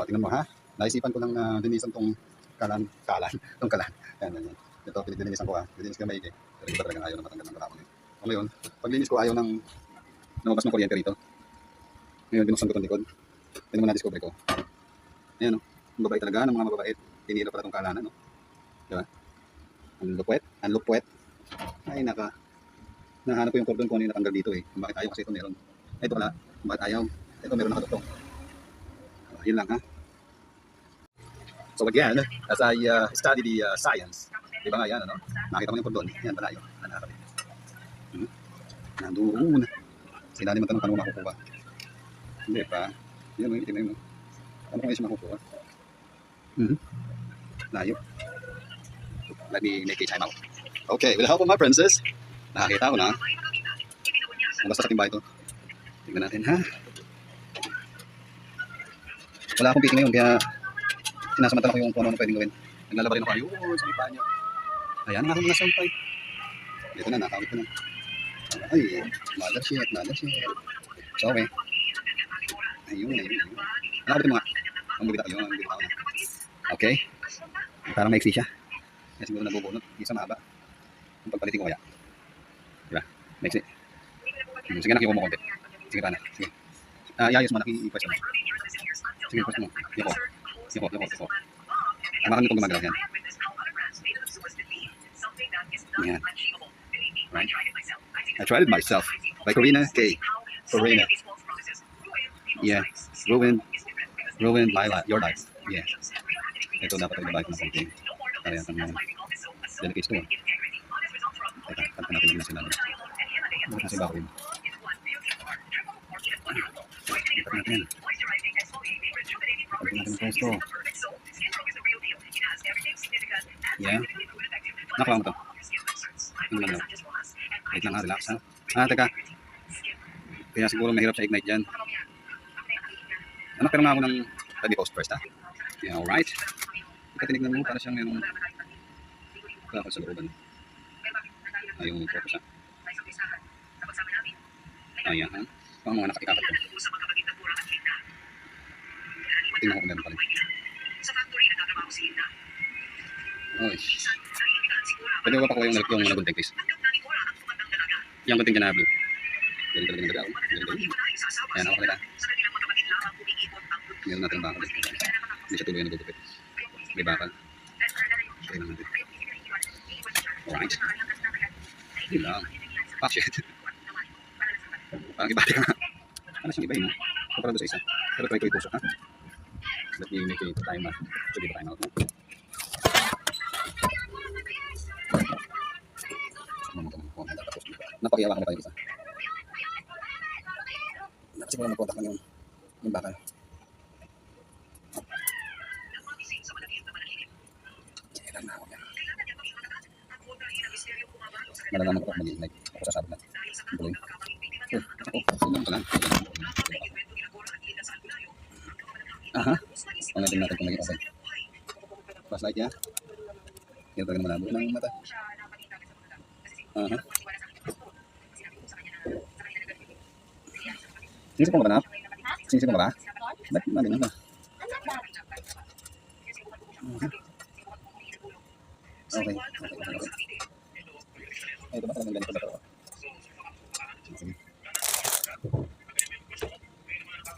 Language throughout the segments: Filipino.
O, tingnan mo ha. Naisipan ko lang na linisan tong kalan, kalan, tong kalan. Yan, yan, yan. Ito, pinilinisan ko ha. Lininis ko maigi. Pero iba talagang ayaw na matanggal ng kalapon. O ngayon, paglinis ko ayaw ng lumabas ng kuryente rito. Ngayon, binuksan ko itong likod. Tingnan mo na discover ko. Ayan o. Ang babae talaga ng mga mababait. Tinira pala itong kalanan, no? Di ba? Ang lupwet. Ang lupwet. Ay, naka. Nahanap ko yung cordon kung ano yung natanggal dito eh. Bakit ayaw kasi ito meron. Ito pala. Bakit ayaw. Ito meron nakadugtong. Uh, yun lang ha. So again, as I uh, study the uh, science, di ba nga yan, ano? Nakita mo yung cordon. Yan pala yun. Ang nakakabit. Hmm? Nandun. Sila naman tanong paano makukuha. Hindi pa. Yan mo, itim na yun. Ano kung siya makukuha? Hmm? Layo. Let me make a time out. Okay, with the help of my princess, nakakita ko na. Kung basta sa timba ito. Tingnan natin, ha? Wala akong piki ngayon, kaya sinasamantala ko yung kung ano pwedeng gawin. Naglalaba rin ako, ayun, sa lipa niya. Ayan, nakakita na sampay. Ito na, nakakita ko na. Ay, mother shit, mother shit. So, okay. Ayun, ayun, ayun. Nakakita mo nga. Ang bubita ko ang bubita ko na. Okay. Parang maiksi siya. Kaya siguro nabubunot. Isa mahaba. Ang pagpalitin ko kaya. Diba? Maiksi. Hmm, Sige na, kiyo mo konti. Sige pa na. Sige. Ah, iayos mo na. I-press mo. Sige, press mo. Yoko, yoko, yoko. Amakan mo itong gumagalaw yan. Yan. Right. I tried it myself. By Corina K. Corina. Yeah. Ruined, ruined my life. Your life. Yeah. Ito dapat ay babae ko ng konti. Kaya ang mga delicate to. Teka, kantan natin yung sinabi. Bakit nasa iba ko yun? Lipat natin yan. Pagdating natin ang pwesto. Yeah. Nakuha mo to. Tingnan lang. Wait lang ha, relax ha. Ah, teka. Kaya siguro mahirap sa ignite dyan. Anak, pero nga ako ng ready post first ha. Yeah, alright. Ika tinignan mo, para siyang yung kakal sa looban. Ay, yung focus ha. Ayan ha. Pang mga nakatikakat ko. Tingnan ko meron pa rin. Oy. Pwede ko pa pakuha yung, yung mga gunting, please. Yung gunting ka na blue. Galing talaga ng dagaw. Galing galing. Ayan ako kanila. Meron natin bakal. Hindi siya tuloy na nagugupit. May bakal. Tingnan natin. Alright. Yun lang. Ah, shit. Parang iba ka. Ano siyang iba yun, ha? Kapara doon sa isa. Pero try ko itusok, ha? Let me make a time, ha? So, di ba time out, no? Ano mo ito ng phone? Tapos, napakiyawa ka na tayo isa. Siguro mag-contact lang yung, yung bakal. Malalaman ko kung mag-iinay. Ako sasabi na. Ang tuloy. Oh, ako. Silang ka lang. Aha. Ang natin natin kung naging okay. Flashlight niya. Talaga malabo ng mata. Aha. Sinisip mo ba na? Sinisip mo ba? Ba't maling ano? Okay. Okay. Okay. okay. Ay, ito ba talagang ganito ba ito? Sige.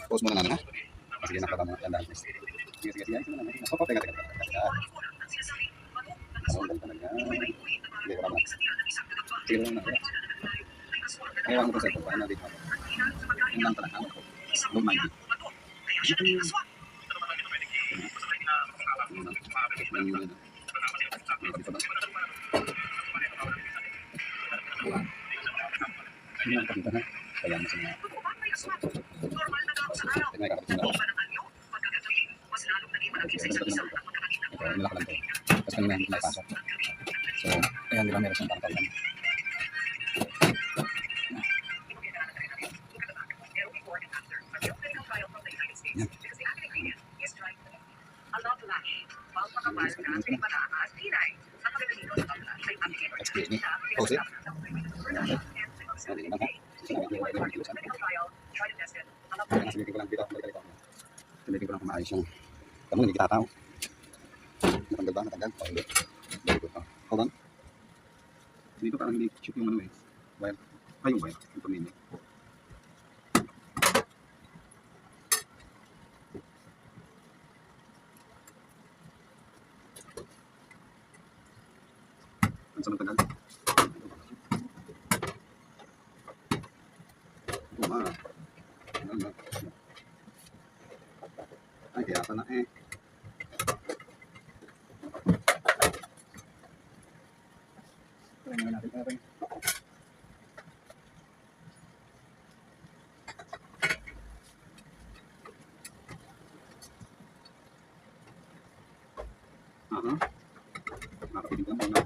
Pause muna namin ha. Sige, nakaka mo. Yan dahil. Sige, sige, sige. Ayos mo na. Oh, oh, teka, teka, teka. Ang ganda talaga. Sige, wala mo. Sige, wala na. Wala mo itong cellphone. Paano dito? Yung lang talaga. It. Hindi lang pakita na. Kaya mo sa mga... Tingnan ka kapit na ako. Ito, nilak lang to. Tapos kanina hindi napasok. So, ayan, di ba meron siyang pangkalan. Excuse me. Pause it. Sorry naman ha. Sinabi ko lang dito. Sinabi ko lang kung maayos yung Tama, hindi kita tao. Natanggal ba? Natanggal? O, hindi. Very good. Oh, hold on. Dito shoot yung ano eh. Wire. Ay, yung wire. Yung pamilya. Ang sa matagal. Tuma. Ano na? Ay, kaya pala eh. Try nga natin natin. Aha. Nakapilig lang muna.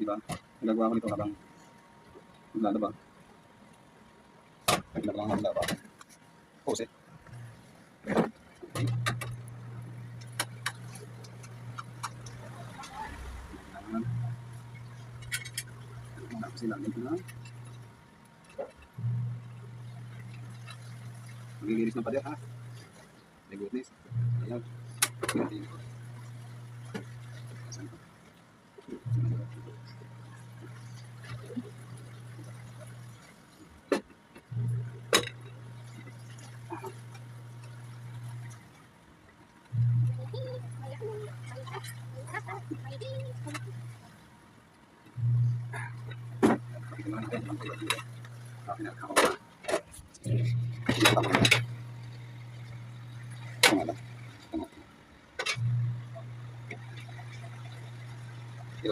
Diba? Nagagawa ko nito habang naglalaba. Naglalaba ng. Kasi lang dito na. Maglilinis ng pader ha. My goodness. Ayan. Tingnan ko. Saan ko? Tingnan natin ang pader dito. Akin na, hawak na. Tama na. Tama na. Tama. Hindi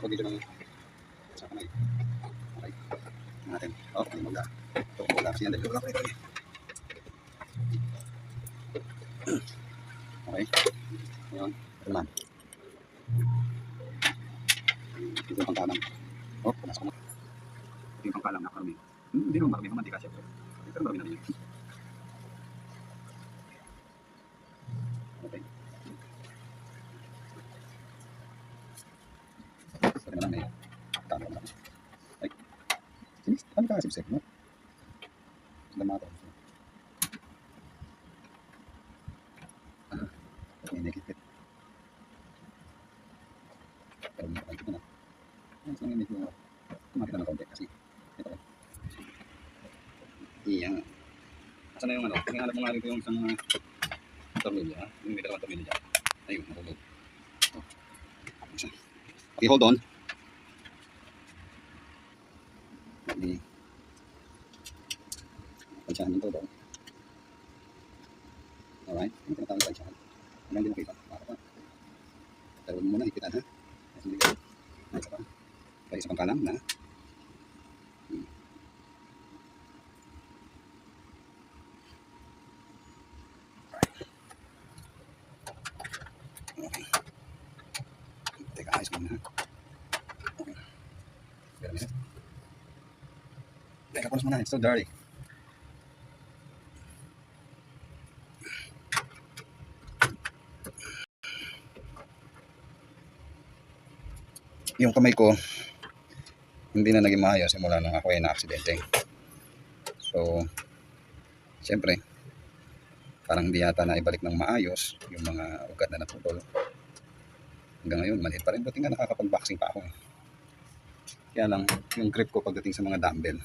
ko dito ng sa kamay. Okay. Natin. Ano magla. Ito, wala kasi yan. Dali, wala ko ito. Okay. Ngayon, ito naman. Ito yung pangkalang. Oh, punas ko na. Ito yung pangkalang na. Hmm, hindi naman marami naman, di kasi. Pero marami na rin yun. Okay. Sorry na lang, may tama na. Ay. Sinis, ano ka kasipsip, no? Lama ko. Ah, may nakikit. Pero may nakikit na. Ang sa medyo kumakit na ng konti kasi ito. Iya. Asan yung nga rito yung isang tornilyo, ha? Yung may dalawang tornilyo. Ayun, nahulog. Oh. Okay, hold on. Me... Pansyahan yung todo. Alright, ano tinatawag na pansyahan? Ano hindi makita? Baka pa. Pero muna ipitan, ha? Hindi ka. Isa pa. Kaya isa pang kalang na. Hmm. Teka, ayos muna. ha? Okay. Wait a minute. Teka, punas muna. It's so dirty. Yung kamay ko, hindi na naging maayos simula nung ako ay na-aksidente. So, siyempre, parang hindi yata na ibalik ng maayos yung mga ugat na naputol. Hanggang ngayon, maliit pa rin. Buti nga nakakapag-boxing pa ako. Kaya lang, yung grip ko pagdating sa mga dumbbell,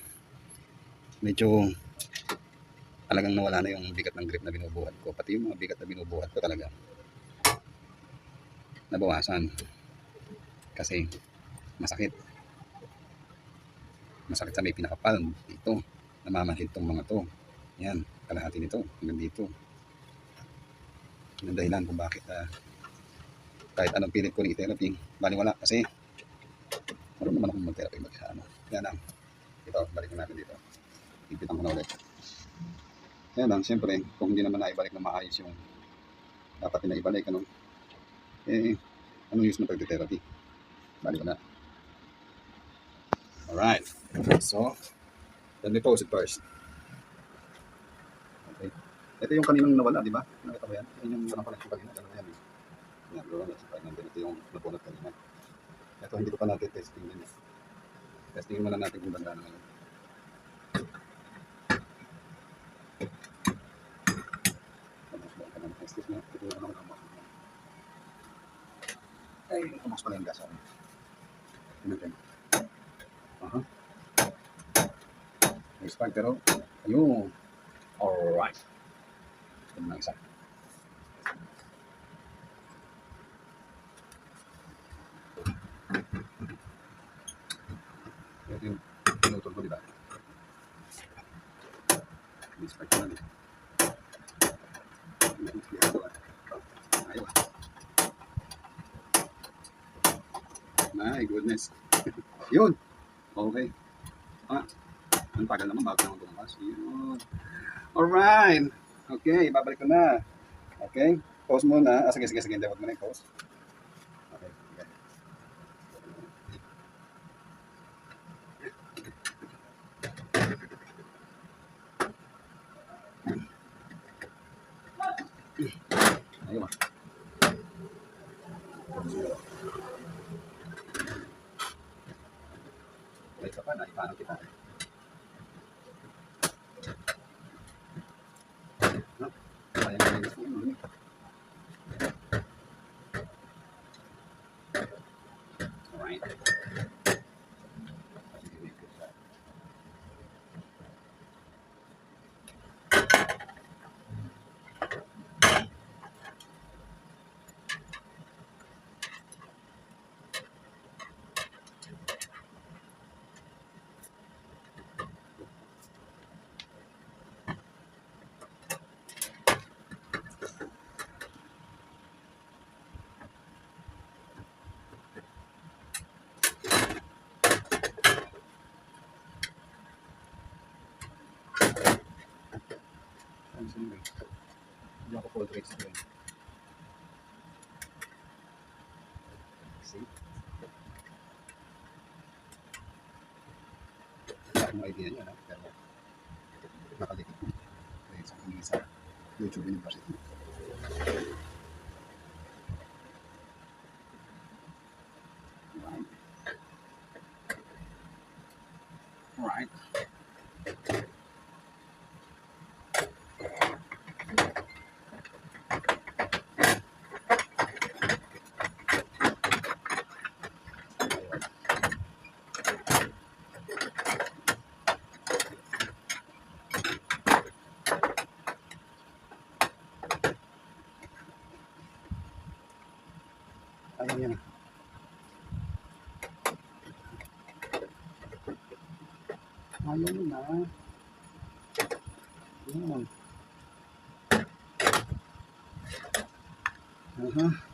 medyo talagang nawala na yung bigat ng grip na binubuhat ko. Pati yung mga bigat na binubuhat ko talaga nabawasan. Kasi masakit. Masakit sa may pinakapalm. Dito. Namamanhid tong mga to. Yan. Kalahati nito. Hanggang dito. Yung dahilan kung bakit ah, kahit anong pilit ko ng therapy, baliwala kasi meron naman akong mag-therapy mag ano. Yan lang. Ito, balikin natin dito. Ipitan ko na ulit. Kaya lang, siyempre, kung hindi naman naibalik na maayos yung dapat na ibalik, ano, eh, anong use ng pag-therapy? Baliwala. Alright. So, let me pose it first. Okay. Ito yung kaninang nawala, di ba? Nakita mo yan? Yan yung walang connection kanina. Ganun yan. eh. Yan, ito yung nabunot kanina. Ito hindi ko pa natin testing din. Eh. Testing muna natin kung ganda na yun. Ano. Ay, tumas pala yung gasa. Ano Pinutin. Aha. May spark pero, oh. ayun. Alright. Ito na isa. Ito yung pinutol ko, di ba? Spark na rin. My goodness. Yun. Okay. Ah, ang tagal naman bago naman bumakas. Yun. Alright. Okay, babalik ko na. Okay. Pause muna. Ah, sige, sige, sige. Huwag mo na i-pause. Ayaw ah. Wait ka pa, naipanan kita. Ano eh? Hindi ako full ko eh. See? Akong idea niya na, pero nakalikit ko. Dahil sa kanya sa YouTube University. Ayaw niya na. Yan. Aha. Ayun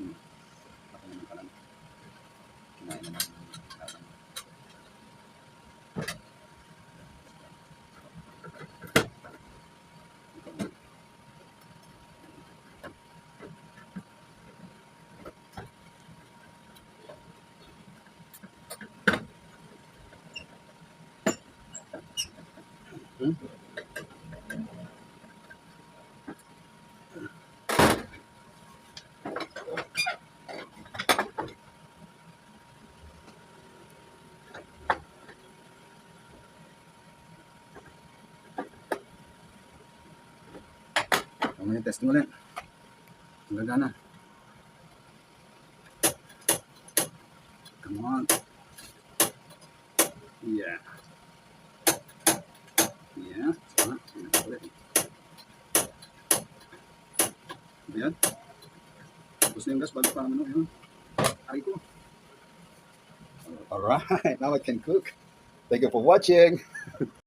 Ayun Mamaya testing ulit. Ang gagana. Come on. Yeah. Yeah. Sana. Tingnan ulit. Ayan. Tapos na yung gas bago pa naman yun. Ay ko. Alright. Now I can cook. Thank you for watching.